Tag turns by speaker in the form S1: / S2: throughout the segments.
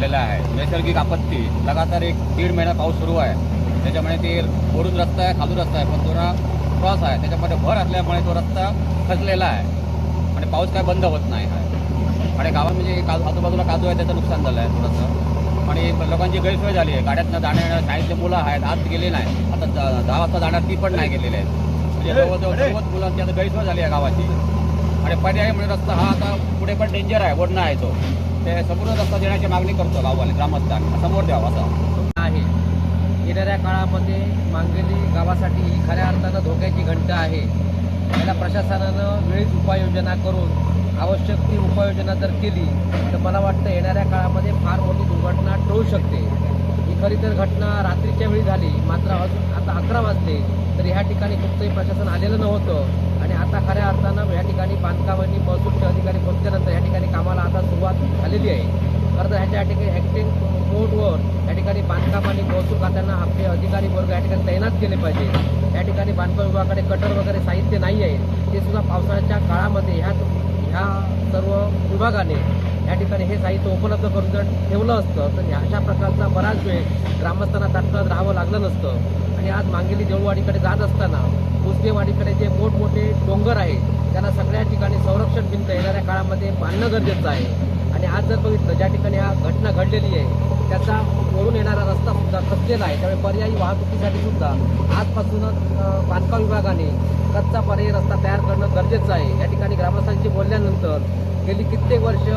S1: नैसर्गिक आपत्ती. लगातार एक दीड महिना पाऊस सुरू आहे. त्याच्यामुळे ते वरून रस्ता आहे खालून रस्ता आहे. पण थोडा क्रॉस आहे. त्याच्यामध्ये भर असल्यामुळे तो रस्ता खचलेला आहे. आणि पाऊस काय बंद होत नाही. आहे आणि गावात म्हणजे का आजूबाजूला काजू आहे त्याचं नुकसान झालं आहे थोडंसं. आणि लोकांची गैरसोय झाली आहे. गाड्यातनं जाण्या येण्या शाळेतले मुलं आहेत. आज गेले नाही. आता दहा वाजता जाणार ती पण नाही गेलेली आहेत. म्हणजे जवळजवळ सर्वच मुलांची आता गैरसोय झाली आहे गावाची. आणि पर्यायी म्हणजे रस्ता हा आता पुढे पण डेंजर आहे. वडणं आहे तो. ते संपूर्ण रस्ता देण्याची मागणी करतो गाववाले ग्रामस्थान. समोर द्यावा असं.
S2: आहे. येणाऱ्या काळामध्ये मांगेली गावासाठी ही खऱ्या अर्थानं धोक्याची घंटा आहे. याला प्रशासनानं वेळीच उपाययोजना करून आवश्यक ती उपाययोजना जर केली तर मला वाटतं येणाऱ्या काळामध्ये फार मोठी दुर्घटना टळू शकते. खरी तर घटना रात्रीच्या वेळी झाली मात्र अजून आता अकरा वाजले तर ह्या ठिकाणी कुठचंही प्रशासन आलेलं नव्हतं. आणि आता खऱ्या अर्थानं ह्या ठिकाणी बांधकामांनी महसूलचे अधिकारी पोहोचल्यानंतर ह्या ठिकाणी कामाला आता सुरुवात झालेली आहे. खरं तर ह्याच्या ठिकाणी ॲक्टिंग मोडवर या ठिकाणी बांधकाम आणि महसूल खात्यांना आपले अधिकारी वर्ग या ठिकाणी तैनात केले पाहिजे. या ठिकाणी बांधकाम विभागाकडे कटर वगैरे साहित्य नाही आहे ते सुद्धा पावसाळ्याच्या काळामध्ये ह्या ह्या सर्व विभागाने या ठिकाणी हे साहित्य उपलब्ध करून जर ठेवलं असतं तर अशा प्रकारचा बराच वेळ ग्रामस्थांना तात्काळ राहावं लागलं नसतं. आणि आज मांगेली देऊळवाडीकडे जात असताना उसगेवाडीकडे जे मोठमोठे डोंगर आहेत त्यांना सगळ्या ठिकाणी संरक्षण भिंत येणाऱ्या काळामध्ये बांधणं गरजेचं आहे. आणि आज जर बघितलं ज्या ठिकाणी हा घटना घडलेली आहे त्याचा वरून येणारा रस्ता सुद्धा खचलेला आहे. त्यामुळे पर्यायी वाहतुकीसाठी सुद्धा आजपासूनच बांधकाम विभागाने कच्चा पर्यायी रस्ता तयार करणं गरजेचं आहे. या ठिकाणी ग्रामस्थांशी बोलल्यानंतर गेली कित्येक वर्ष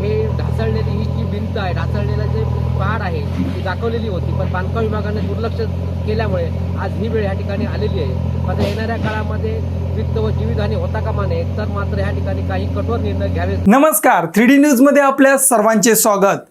S2: हे ढासळलेली ही जी भिंत आहे ढासळलेलं जे पहाड आहे ती दाखवलेली होती. पण बांधकाम विभागाने दुर्लक्ष केल्यामुळे आज ही वेळ या ठिकाणी आलेली आहे. आता येणाऱ्या काळामध्ये वित्त व जीवितहानी होता कामा नये तर मात्र या ठिकाणी काही कठोर निर्णय घ्यावे
S3: नमस्कार. थ्री डी न्यूजमध्ये आपल्या सर्वांचे स्वागत.